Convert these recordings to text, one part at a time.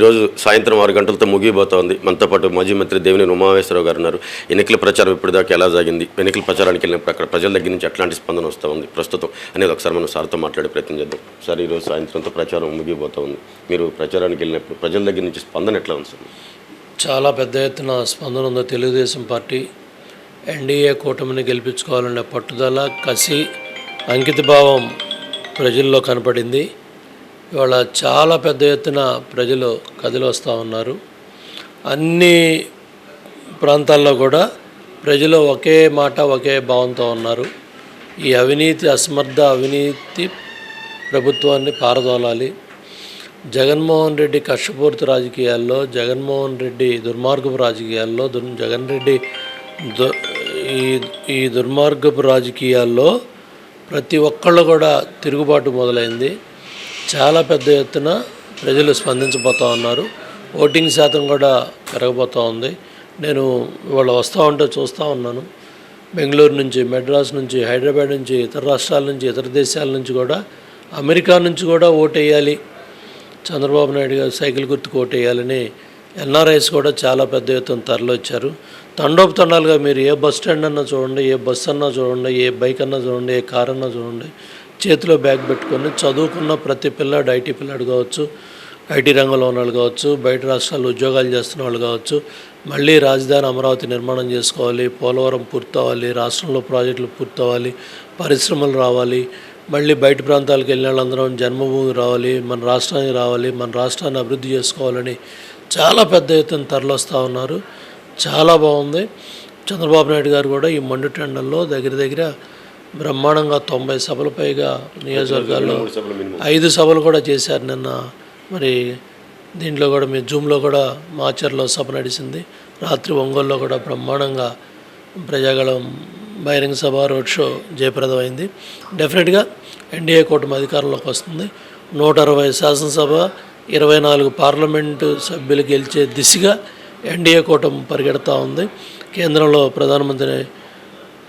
ఈరోజు సాయంత్రం ఆరు గంటలతో ముగిపోతోంది మనతో పాటు మాజీ మంత్రి దేవినేని ఉమామేశ్వరరావు గారు ఉన్నారు. ఎన్నికల ప్రచారం ఇప్పటిదాకా ఎలా సాగింది? ఎన్నికల ప్రచారానికి వెళ్ళినప్పుడు అక్కడ ప్రజల దగ్గర నుంచి ఎట్లాంటి స్పందన వస్తూ ఉంది? ప్రస్తుతం అనేది ఒకసారి మనం సార్తో మాట్లాడే ప్రయత్నం చేద్దాం. సార్ ఈరోజు సాయంత్రంతో ప్రచారం ముగిపోతోంది మీరు ప్రచారానికి వెళ్ళినప్పుడు ప్రజల దగ్గర నుంచి స్పందన ఎట్లా ఉంది చాలా పెద్ద ఎత్తున స్పందన ఉంది. తెలుగుదేశం పార్టీ ఎన్డీఏ కూటమిని గెలిపించుకోవాలనే పట్టుదల కసి అంకితభావం ప్రజల్లో కనపడింది. ఇవాళ చాలా పెద్ద ఎత్తున ప్రజలు కదిలి వస్తూ ఉన్నారు. అన్ని ప్రాంతాల్లో కూడా ప్రజలు ఒకే మాట ఒకే భావంతో ఉన్నారు. ఈ అవినీతి అసమర్థ అవినీతి ప్రభుత్వాన్ని పారదోలాలి. జగన్మోహన్ రెడ్డి కష్టపూరిత రాజకీయాల్లో జగన్మోహన్ రెడ్డి దుర్మార్గపు రాజకీయాల్లో దుర్ జగన్ రెడ్డి దు ఈ ఈ దుర్మార్గపు రాజకీయాల్లో ప్రతి ఒక్కళ్ళు కూడా తిరుగుబాటు మొదలైంది. చాలా పెద్ద ఎత్తున ప్రజలు స్పందించబోతూ ఉన్నారు. ఓటింగ్ శాతం కూడా పెరగబోతూ ఉంది. నేను ఇవాళ వస్తూ ఉంటే చూస్తూ ఉన్నాను. బెంగళూరు నుంచి మెడ్రాస్ నుంచి హైదరాబాద్ నుంచి ఇతర రాష్ట్రాల నుంచి ఇతర దేశాల నుంచి కూడా అమెరికా నుంచి కూడా ఓటేయాలి. చంద్రబాబు నాయుడు గారు సైకిల్ గుర్తుకు ఓటేయాలని ఎన్ఆర్ఐస్ కూడా చాలా పెద్ద ఎత్తున తరలిచ్చారు తండోపు తండాలుగా మీరు ఏ బస్ స్టాండ్ అన్నా చూడండి ఏ బస్ అన్నా చూడండి ఏ బైక్ అన్నా చూడండి ఏ కార్ అన్నా చూడండి చేతిలో బ్యాగ్ పెట్టుకొని చదువుకున్న ప్రతి పిల్లాడు ఐటీ పిల్లాడు కావచ్చు ఐటీ రంగంలో ఉన్న వాళ్ళు కావచ్చు బయట రాష్ట్రాల్లో ఉద్యోగాలు చేస్తున్న వాళ్ళు కావచ్చు మళ్ళీ రాజధాని అమరావతి నిర్మాణం చేసుకోవాలి పోలవరం పూర్తవ్వాలి రాష్ట్రంలో ప్రాజెక్టులు పూర్తవ్వాలి పరిశ్రమలు రావాలి మళ్ళీ బయట ప్రాంతాలకు వెళ్ళిన వాళ్ళందరం జన్మభూమి రావాలి మన రాష్ట్రానికి రావాలి మన రాష్ట్రాన్ని అభివృద్ధి చేసుకోవాలని చాలా పెద్ద ఎత్తున తరలిస్తూ ఉన్నారు. చాలా బాగుంది. చంద్రబాబు నాయుడు గారు కూడా ఈ మండు టెండల్లో దగ్గర దగ్గర బ్రహ్మాండంగా తొంభై సభల పైగా నియోజకవర్గాల్లో ఐదు సభలు కూడా చేశారు నిన్న. మరి దీంట్లో కూడా మీ జూమ్లో కూడా మాచర్లో సభ నడిచింది. రాత్రి ఒంగోలులో కూడా బ్రహ్మాండంగా ప్రజాగళం బహిరంగ సభ రోడ్ షో జయప్రదమైంది. డెఫినెట్గా ఎన్డీఏ కూటమి అధికారంలోకి వస్తుంది. నూట అరవై శాసనసభ ఇరవై నాలుగు పార్లమెంటు సభ్యులు గెలిచే దిశగా ఎన్డీఏ కూటమి పరిగెడతా ఉంది. కేంద్రంలో ప్రధానమంత్రి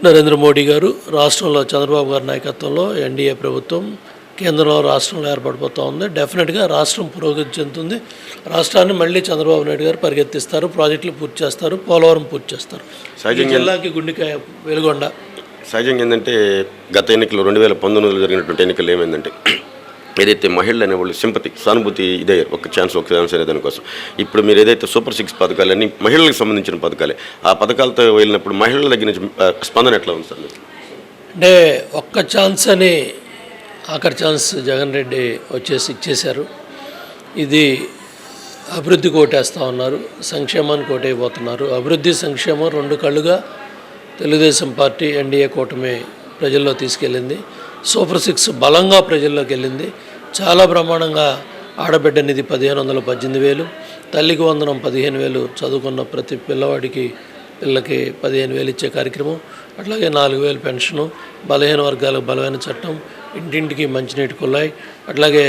నరేంద్ర మోడీ గారు రాష్ట్రంలో చంద్రబాబు గారి నాయకత్వంలో ఎన్డీఏ ప్రభుత్వం కేంద్రంలో రాష్ట్రంలో ఏర్పడిపోతూ ఉంది. డెఫినెట్గా రాష్ట్రం పురోగతి చెందుతుంది. రాష్ట్రాన్ని మళ్ళీ చంద్రబాబు నాయుడు గారు పరిగెత్తిస్తారు. ప్రాజెక్టులు పూర్తి చేస్తారు. పోలవరం పూర్తి చేస్తారు. జిల్లాకి గుండెకాయ వెలుగొండ. సహజంగా ఏంటంటే గత ఎన్నికలు రెండు వేల పంతొమ్మిదిలో జరిగినటువంటి ఎన్నికలు ఏమైందంటే ఏదైతే మహిళలు అనేవాళ్ళు సింపతి సానుభూతి ఇదే ఒక ఛాన్స్ ఒక ఛాన్స్ అనే దానికోసం. ఇప్పుడు మీరు ఏదైతే సూపర్ సిక్స్ పథకాలన్నీ మహిళలకు సంబంధించిన పథకాలే ఆ పథకాలతో వెళ్ళినప్పుడు మహిళల దగ్గర నుంచి స్పందన ఎట్లా ఉంది సార్? అంటే ఒక్క ఛాన్స్ అని ఆఖరి ఛాన్స్ జగన్ రెడ్డి వచ్చేసి ఇచ్చేశారు. ఇది అభివృద్ధి కోటేస్తూ ఉన్నారు సంక్షేమాన్ని కోటైపోతున్నారు అభివృద్ధి సంక్షేమం రెండు కళ్ళుగా తెలుగుదేశం పార్టీ ఎన్డీఏ కూటమి ప్రజల్లో తీసుకెళ్ళింది. సూపర్ సిక్స్ బలంగా ప్రజల్లోకి వెళ్ళింది. చాలా బ్రహ్మాండంగా ఆడబిడ్డ నిధి పదిహేను వందల పద్దెనిమిది వేలు తల్లికి వందనం పదిహేను వేలు చదువుకున్న ప్రతి పిల్లవాడికి పిల్లకి పదిహేను వేలు ఇచ్చే కార్యక్రమం అట్లాగే నాలుగు వేలు పెన్షను బలహీన వర్గాలకు బలమైన చట్టం ఇంటింటికి మంచినీటి కుళాయి అట్లాగే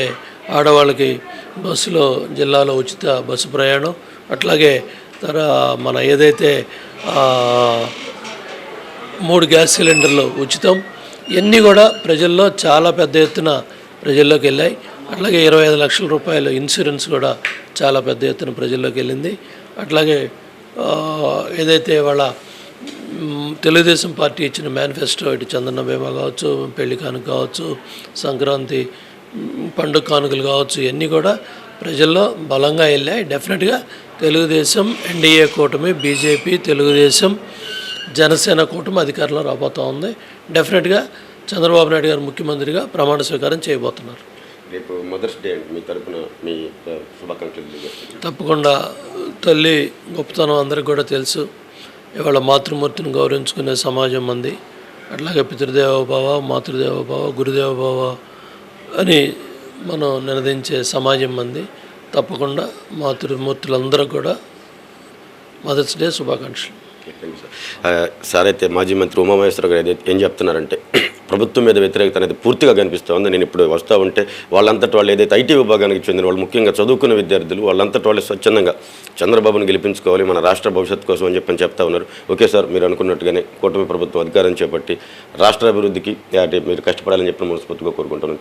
ఆడవాళ్ళకి బస్సులో జిల్లాలో ఉచిత బస్సు ప్రయాణం అట్లాగే తర మన ఏదైతే మూడు గ్యాస్ సిలిండర్లు ఉచితం ఇవన్నీ కూడా ప్రజల్లో చాలా పెద్ద ఎత్తున ప్రజల్లోకి వెళ్ళాయి. అట్లాగే ఇరవై ఐదు లక్షల రూపాయల ఇన్సూరెన్స్ కూడా చాలా పెద్ద ఎత్తున ప్రజల్లోకి వెళ్ళింది. అట్లాగే ఏదైతే వాళ్ళ తెలుగుదేశం పార్టీ ఇచ్చిన మేనిఫెస్టో ఇటు చందన బీమా కావచ్చు పెళ్ళి కానుక కావచ్చు సంక్రాంతి పండుగ కానుకలు కావచ్చు ఇవన్నీ కూడా ప్రజల్లో బలంగా వెళ్ళాయి. డెఫినెట్గా తెలుగుదేశం ఎన్డీఏ కూటమి బీజేపీ తెలుగుదేశం జనసేన కూటమి అధికారంలో రాబోతూ ఉంది. డెఫినెట్గా చంద్రబాబు నాయుడు గారు ముఖ్యమంత్రిగా ప్రమాణ స్వీకారం చేయబోతున్నారు. రేపు మదర్స్ డే మీ తరపున మీ శుభాకాంక్షలు. తప్పకుండా తల్లి గొప్పతనం అందరికి కూడా తెలుసు. ఇవాళ మాతృమూర్తిని గౌరవించుకునే సమాజం మంది. అట్లాగే పితృదేవోభావ మాతృదేవోభావ గురుదేవోభావ అని మనం నినదించే సమాజం మంది. తప్పకుండా మాతృమూర్తులందరూ కూడా మదర్స్ డే శుభాకాంక్షలు. సార్. అయితే మాజీ మంత్రి ఉమామహేశ్వర గారు ఏం చెప్తున్నారంటే ప్రభుత్వం మీద వ్యతిరేకత అనేది పూర్తిగా కనిపిస్తూ ఉంది. నేను ఇప్పుడు వస్తూ ఉంటే వాళ్ళంతటి వాళ్ళు ఏదైతే ఐటీ విభాగానికి చెందిన వాళ్ళు ముఖ్యంగా చదువుకున్న విద్యార్థులు వాళ్ళంతటి వాళ్ళు స్వచ్ఛందంగా చంద్రబాబును గెలిపించుకోవాలి మన రాష్ట్ర భవిష్యత్తు కోసం అని చెప్పని చెప్తా ఉన్నారు. ఓకే సార్ మీరు అనుకున్నట్టుగానే కూటమి ప్రభుత్వం అధికారం చేపట్టి రాష్ట్ర అభివృద్ధికి మీరు కష్టపడాలని చెప్పిన మనస్ఫూర్తిగా కోరుకుంటున్నాను.